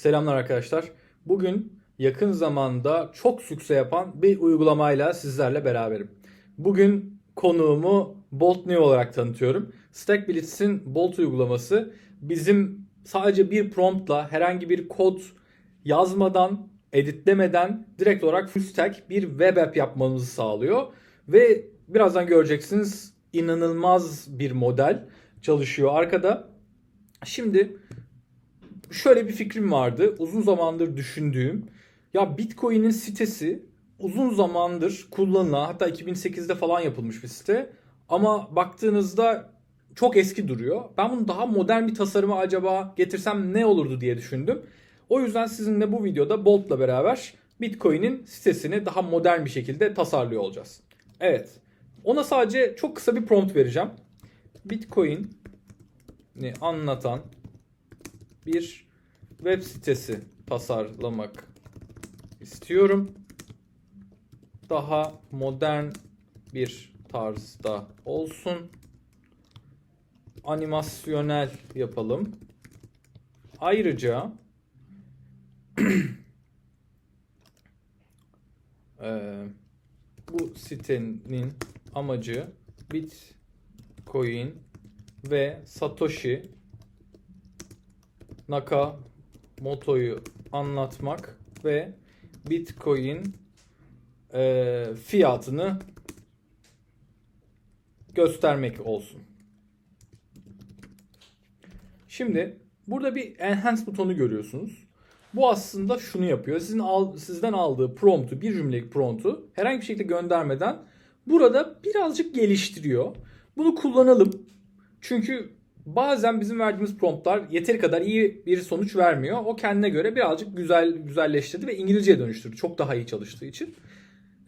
Selamlar arkadaşlar. Bugün yakın zamanda çok sükse yapan bir uygulamayla sizlerle beraberim. Bugün konuğumu Bolt New olarak tanıtıyorum. Stack Blitz'in Bolt uygulaması bizim sadece bir promptla herhangi bir kod yazmadan, editlemeden direkt olarak full stack bir web app yapmamızı sağlıyor. Ve birazdan göreceksiniz inanılmaz bir model çalışıyor arkada. Şimdi şöyle bir fikrim vardı. Uzun zamandır düşündüğüm. Ya Bitcoin'in sitesi uzun zamandır kullanılan hatta 2008'de falan yapılmış bir site. Ama baktığınızda çok eski duruyor. Ben bunu daha modern bir tasarıma acaba getirsem ne olurdu diye düşündüm. O yüzden sizinle bu videoda Bolt'la beraber Bitcoin'in sitesini daha modern bir şekilde tasarlıyor olacağız. Evet. Ona sadece çok kısa bir prompt vereceğim. Bitcoin'i anlatan bir web sitesi tasarlamak istiyorum. Daha modern bir tarzda olsun. Animasyonel yapalım. Ayrıca eee, bu sitenin amacı Bitcoin ve Satoshi Nakamoto'yu anlatmak ve Bitcoin e, fiyatını göstermek olsun. Şimdi burada bir enhance butonu görüyorsunuz. Bu aslında şunu yapıyor. Sizin al, sizden aldığı promptu, bir cümlelik promptu herhangi bir şekilde göndermeden burada birazcık geliştiriyor. Bunu kullanalım. Çünkü bazen bizim verdiğimiz promptlar yeteri kadar iyi bir sonuç vermiyor. O kendine göre birazcık güzel güzelleştirdi ve İngilizceye dönüştürdü. Çok daha iyi çalıştığı için.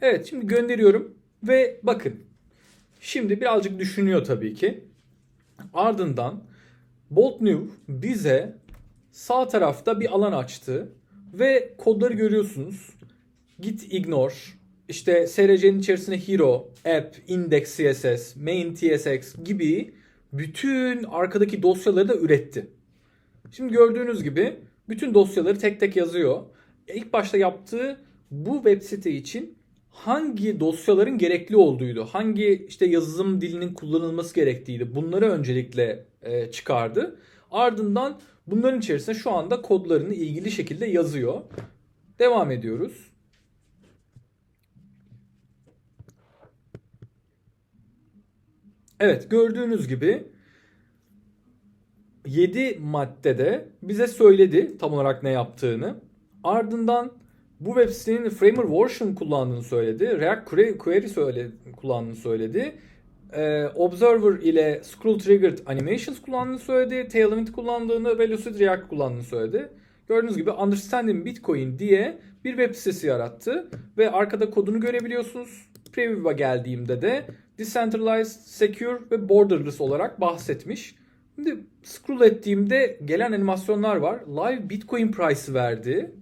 Evet şimdi gönderiyorum ve bakın. Şimdi birazcık düşünüyor tabii ki. Ardından Bolt New bize sağ tarafta bir alan açtı ve kodları görüyorsunuz. Git ignore, işte SRC'nin içerisine hero, app, index CSS, main TSX gibi bütün arkadaki dosyaları da üretti. Şimdi gördüğünüz gibi bütün dosyaları tek tek yazıyor. İlk başta yaptığı bu web site için hangi dosyaların gerekli olduğuydu, hangi işte yazılım dilinin kullanılması gerektiğiydi bunları öncelikle e, çıkardı. Ardından bunların içerisinde şu anda kodlarını ilgili şekilde yazıyor. Devam ediyoruz. Evet gördüğünüz gibi 7 maddede bize söyledi tam olarak ne yaptığını. Ardından bu web sitenin Framer version kullandığını söyledi. React Query, söyledi, kullandığını söyledi. Ee, Observer ile Scroll Triggered Animations kullandığını söyledi. Tailwind kullandığını ve Lucid React kullandığını söyledi. Gördüğünüz gibi Understanding Bitcoin diye bir web sitesi yarattı. Ve arkada kodunu görebiliyorsunuz. Preview'a geldiğimde de Decentralized, Secure ve Borderless olarak bahsetmiş. Şimdi scroll ettiğimde gelen animasyonlar var. Live Bitcoin Price'ı verdi.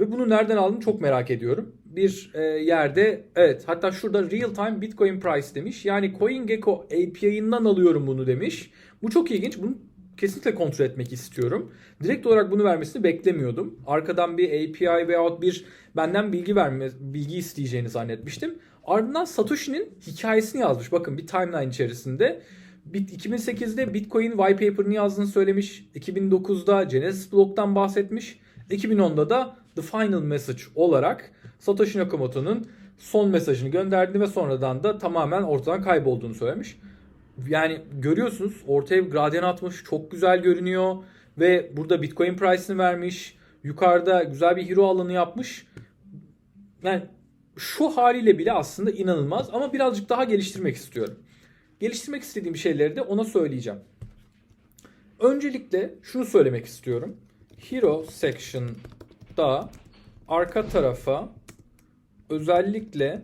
Ve bunu nereden aldım çok merak ediyorum. Bir e, yerde evet hatta şurada real time Bitcoin price demiş. Yani CoinGecko API'ından alıyorum bunu demiş. Bu çok ilginç. Bunu kesinlikle kontrol etmek istiyorum. Direkt olarak bunu vermesini beklemiyordum. Arkadan bir API veyahut bir benden bilgi verme bilgi isteyeceğini zannetmiştim. Ardından Satoshi'nin hikayesini yazmış. Bakın bir timeline içerisinde. 2008'de Bitcoin white paper'ını yazdığını söylemiş. 2009'da Genesis Block'tan bahsetmiş. 2010'da da The Final Message olarak Satoshi Nakamoto'nun son mesajını gönderdiğini ve sonradan da tamamen ortadan kaybolduğunu söylemiş. Yani görüyorsunuz ortaya bir gradyan atmış. Çok güzel görünüyor. Ve burada Bitcoin price'ını vermiş. Yukarıda güzel bir hero alanı yapmış. Yani şu haliyle bile aslında inanılmaz ama birazcık daha geliştirmek istiyorum. Geliştirmek istediğim şeyleri de ona söyleyeceğim. Öncelikle şunu söylemek istiyorum. Hero section'da arka tarafa özellikle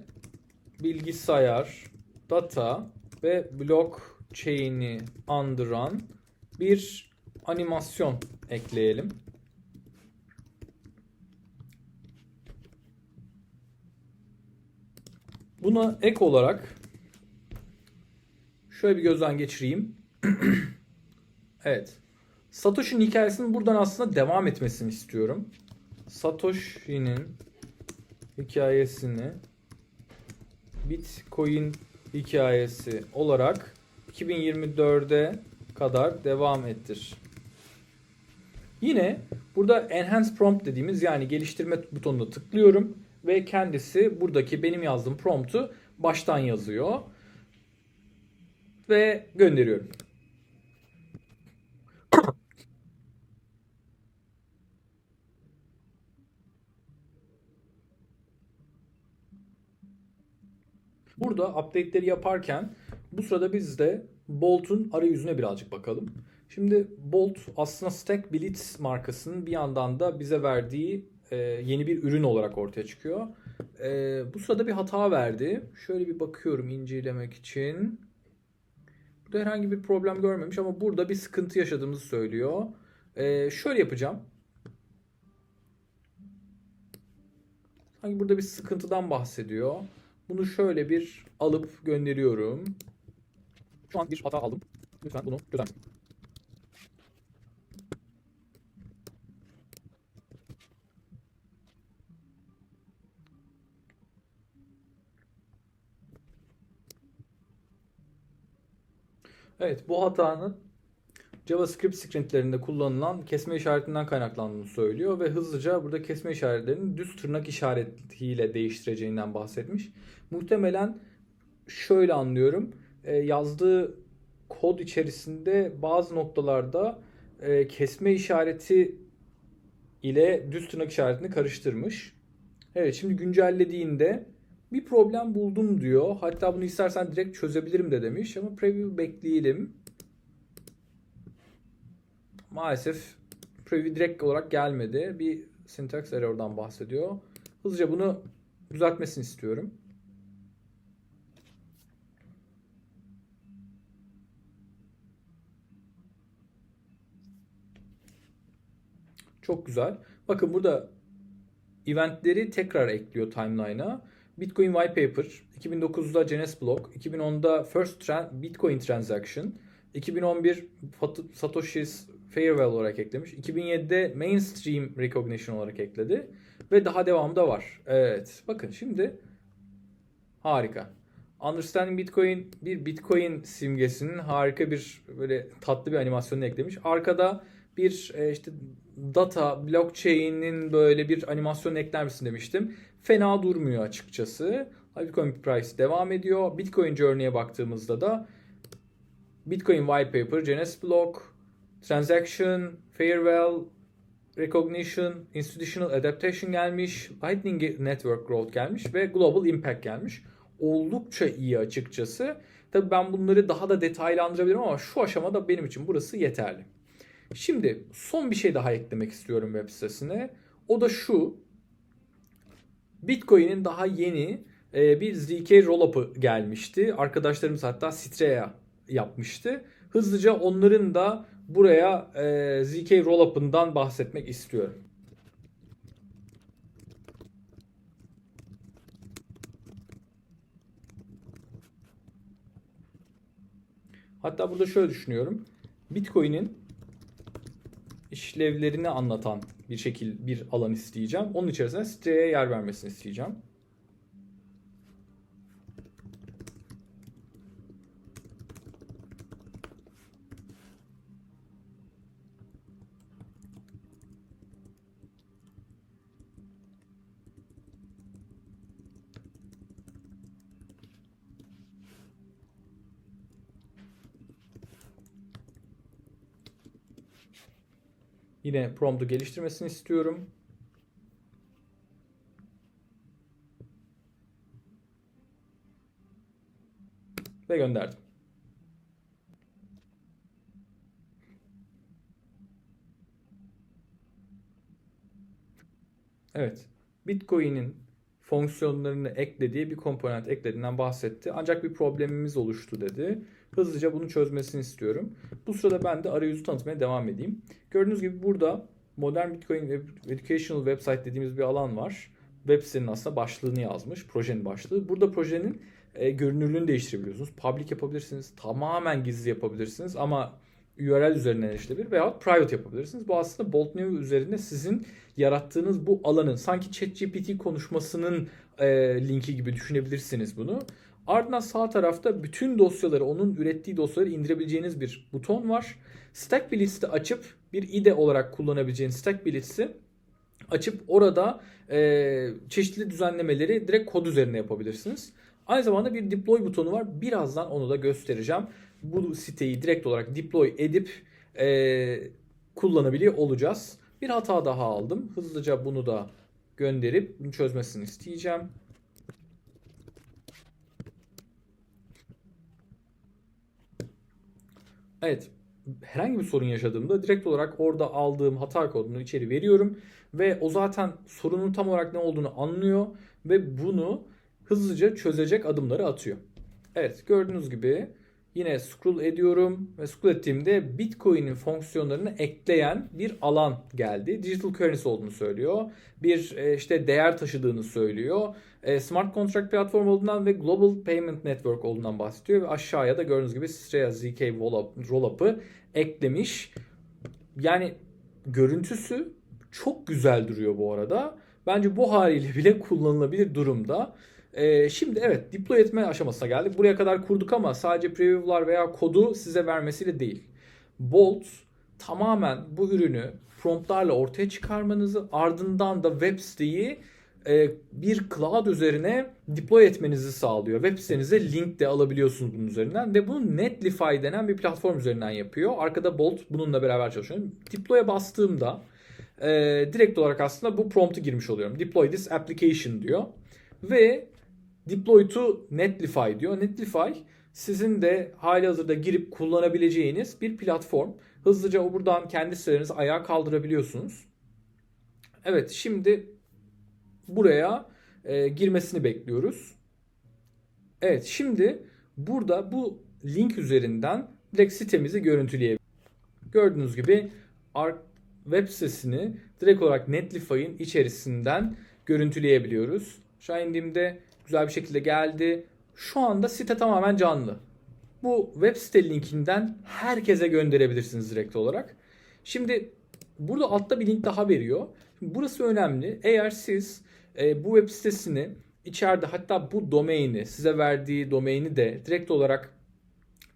bilgisayar, data ve blockchain'i andıran bir animasyon ekleyelim. Buna ek olarak şöyle bir gözden geçireyim. evet. Satoshi'nin hikayesinin buradan aslında devam etmesini istiyorum. Satoshi'nin hikayesini Bitcoin hikayesi olarak 2024'e kadar devam ettir. Yine burada Enhance Prompt dediğimiz yani geliştirme butonuna tıklıyorum ve kendisi buradaki benim yazdığım promptu baştan yazıyor ve gönderiyorum. Burada update'leri yaparken bu sırada biz de Bolt'un arayüzüne birazcık bakalım. Şimdi Bolt aslında Stack Blitz markasının bir yandan da bize verdiği e, yeni bir ürün olarak ortaya çıkıyor. E, bu sırada bir hata verdi. Şöyle bir bakıyorum incelemek için. Burada herhangi bir problem görmemiş ama burada bir sıkıntı yaşadığımızı söylüyor. E, şöyle yapacağım. Sanki burada bir sıkıntıdan bahsediyor. Bunu şöyle bir alıp gönderiyorum. Şu an bir hata aldım. Lütfen bunu çözer Evet bu hatanın JavaScript scriptlerinde kullanılan kesme işaretinden kaynaklandığını söylüyor ve hızlıca burada kesme işaretlerini düz tırnak işaretiyle değiştireceğinden bahsetmiş. Muhtemelen şöyle anlıyorum. E, yazdığı kod içerisinde bazı noktalarda e, kesme işareti ile düz tırnak işaretini karıştırmış. Evet şimdi güncellediğinde bir problem buldum diyor. Hatta bunu istersen direkt çözebilirim de demiş ama preview bekleyelim. Maalesef preview direkt olarak gelmedi. Bir syntax error'dan bahsediyor. Hızlıca bunu düzeltmesini istiyorum. Çok güzel. Bakın burada eventleri tekrar ekliyor timeline'a. Bitcoin White Paper, 2009'da Genesis Block, 2010'da First Tran Bitcoin Transaction, 2011 Satoshi's Farewell olarak eklemiş. 2007'de Mainstream Recognition olarak ekledi. Ve daha devamı da var. Evet. Bakın şimdi harika. Understanding Bitcoin bir Bitcoin simgesinin harika bir böyle tatlı bir animasyonu eklemiş. Arkada bir e, işte data blockchain'in böyle bir animasyon ekler misin demiştim. Fena durmuyor açıkçası. Bitcoin Price devam ediyor. Bitcoin Journey'e baktığımızda da Bitcoin White Paper, Genesis Block, Transaction, Farewell, Recognition, Institutional Adaptation gelmiş, Lightning Network Growth gelmiş ve Global Impact gelmiş. Oldukça iyi açıkçası. Tabii ben bunları daha da detaylandırabilirim ama şu aşamada benim için burası yeterli. Şimdi son bir şey daha eklemek istiyorum web sitesine. O da şu. Bitcoin'in daha yeni e, bir ZK rollup'ı gelmişti. Arkadaşlarımız hatta Strea yapmıştı. Hızlıca onların da buraya e, ZK rollup'ından bahsetmek istiyorum. Hatta burada şöyle düşünüyorum. Bitcoin'in işlevlerini anlatan bir şekil bir alan isteyeceğim. Onun içerisine siteye yer vermesini isteyeceğim. Yine prompt'u geliştirmesini istiyorum. Ve gönderdim. Evet. Bitcoin'in fonksiyonlarını eklediği bir komponent eklediğinden bahsetti. Ancak bir problemimiz oluştu dedi. Hızlıca bunu çözmesini istiyorum. Bu sırada ben de arayüzü tanıtmaya devam edeyim. Gördüğünüz gibi burada Modern Bitcoin Educational Website dediğimiz bir alan var. Web sitenin aslında başlığını yazmış. Projenin başlığı. Burada projenin e, görünürlüğünü değiştirebiliyorsunuz. Public yapabilirsiniz. Tamamen gizli yapabilirsiniz ama URL üzerinden erişilebilir veya private yapabilirsiniz. Bu aslında Bolt New üzerinde sizin yarattığınız bu alanın sanki ChatGPT konuşmasının e, linki gibi düşünebilirsiniz bunu. Ardından sağ tarafta bütün dosyaları, onun ürettiği dosyaları indirebileceğiniz bir buton var. Stack Blitz'i açıp bir IDE olarak kullanabileceğiniz Stack Blitz'i açıp orada e, çeşitli düzenlemeleri direkt kod üzerine yapabilirsiniz. Aynı zamanda bir deploy butonu var. Birazdan onu da göstereceğim. Bu siteyi direkt olarak deploy edip e, kullanabiliyor olacağız. Bir hata daha aldım. Hızlıca bunu da gönderip bunu çözmesini isteyeceğim. Evet. Herhangi bir sorun yaşadığımda direkt olarak orada aldığım hata kodunu içeri veriyorum ve o zaten sorunun tam olarak ne olduğunu anlıyor ve bunu hızlıca çözecek adımları atıyor. Evet gördüğünüz gibi yine scroll ediyorum ve scroll ettiğimde Bitcoin'in fonksiyonlarını ekleyen bir alan geldi. Digital currency olduğunu söylüyor. Bir e, işte değer taşıdığını söylüyor. E, Smart Contract platform olduğundan ve Global Payment Network olduğundan bahsediyor ve aşağıya da gördüğünüz gibi Straya ZK Rollup'ı eklemiş. Yani görüntüsü çok güzel duruyor bu arada. Bence bu haliyle bile kullanılabilir durumda. Ee, şimdi evet deploy etme aşamasına geldik. Buraya kadar kurduk ama sadece preview'lar veya kodu size vermesiyle değil. Bolt tamamen bu ürünü promptlarla ortaya çıkarmanızı ardından da web siteyi e, bir cloud üzerine deploy etmenizi sağlıyor. Web sitenize link de alabiliyorsunuz bunun üzerinden ve bunu Netlify denen bir platform üzerinden yapıyor. Arkada Bolt bununla beraber çalışıyor. Deploy'a bastığımda e, direkt olarak aslında bu prompt'u girmiş oluyorum. Deploy this application diyor. Ve deploy to Netlify diyor. Netlify sizin de hali hazırda girip kullanabileceğiniz bir platform. Hızlıca buradan kendi sitelerinizi ayağa kaldırabiliyorsunuz. Evet şimdi buraya e, girmesini bekliyoruz. Evet şimdi burada bu link üzerinden direkt sitemizi görüntüleyebiliriz. Gördüğünüz gibi web sitesini direkt olarak Netlify'ın içerisinden görüntüleyebiliyoruz. An indiğimde güzel bir şekilde geldi. Şu anda site tamamen canlı. Bu web site linkinden herkese gönderebilirsiniz direkt olarak. Şimdi burada altta bir link daha veriyor. Burası önemli. Eğer siz e, bu web sitesini içeride hatta bu domaini size verdiği domaini de direkt olarak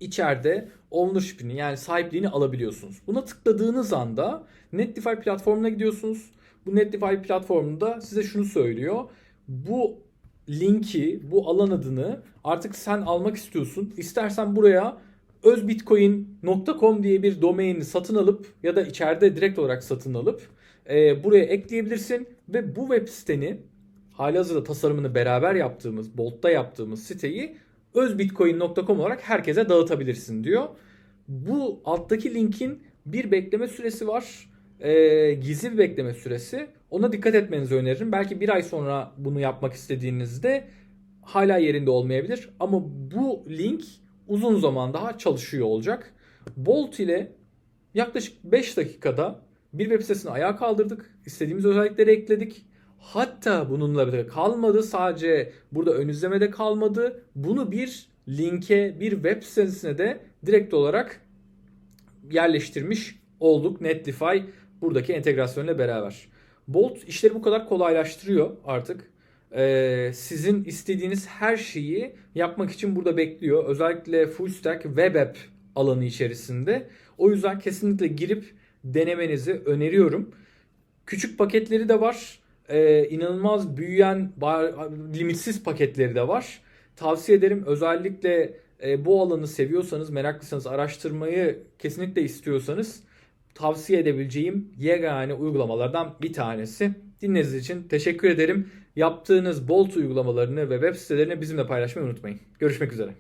içeride ownership'ini yani sahipliğini alabiliyorsunuz. Buna tıkladığınız anda Netlify platformuna gidiyorsunuz. Bu Netlify platformunda size şunu söylüyor. Bu linki, bu alan adını artık sen almak istiyorsun. İstersen buraya özbitcoin.com diye bir domaini satın alıp ya da içeride direkt olarak satın alıp e, buraya ekleyebilirsin ve bu web siteni halihazırda tasarımını beraber yaptığımız, Bolt'ta yaptığımız siteyi özbitcoin.com olarak herkese dağıtabilirsin diyor. Bu alttaki linkin bir bekleme süresi var. E, gizli bir bekleme süresi. Ona dikkat etmenizi öneririm. Belki bir ay sonra bunu yapmak istediğinizde hala yerinde olmayabilir. Ama bu link uzun zaman daha çalışıyor olacak. Bolt ile yaklaşık 5 dakikada bir web sitesini ayağa kaldırdık. İstediğimiz özellikleri ekledik. Hatta bununla birlikte kalmadı. Sadece burada ön izlemede kalmadı. Bunu bir linke, bir web sitesine de direkt olarak yerleştirmiş olduk. Netlify buradaki entegrasyonla beraber. Bolt işleri bu kadar kolaylaştırıyor artık. Ee, sizin istediğiniz her şeyi yapmak için burada bekliyor. Özellikle full stack web app alanı içerisinde. O yüzden kesinlikle girip denemenizi öneriyorum. Küçük paketleri de var. Ee, inanılmaz büyüyen limitsiz paketleri de var. Tavsiye ederim özellikle e, bu alanı seviyorsanız, meraklıysanız, araştırmayı kesinlikle istiyorsanız tavsiye edebileceğim yegane uygulamalardan bir tanesi. Dinlediğiniz için teşekkür ederim. Yaptığınız Bolt uygulamalarını ve web sitelerini bizimle paylaşmayı unutmayın. Görüşmek üzere.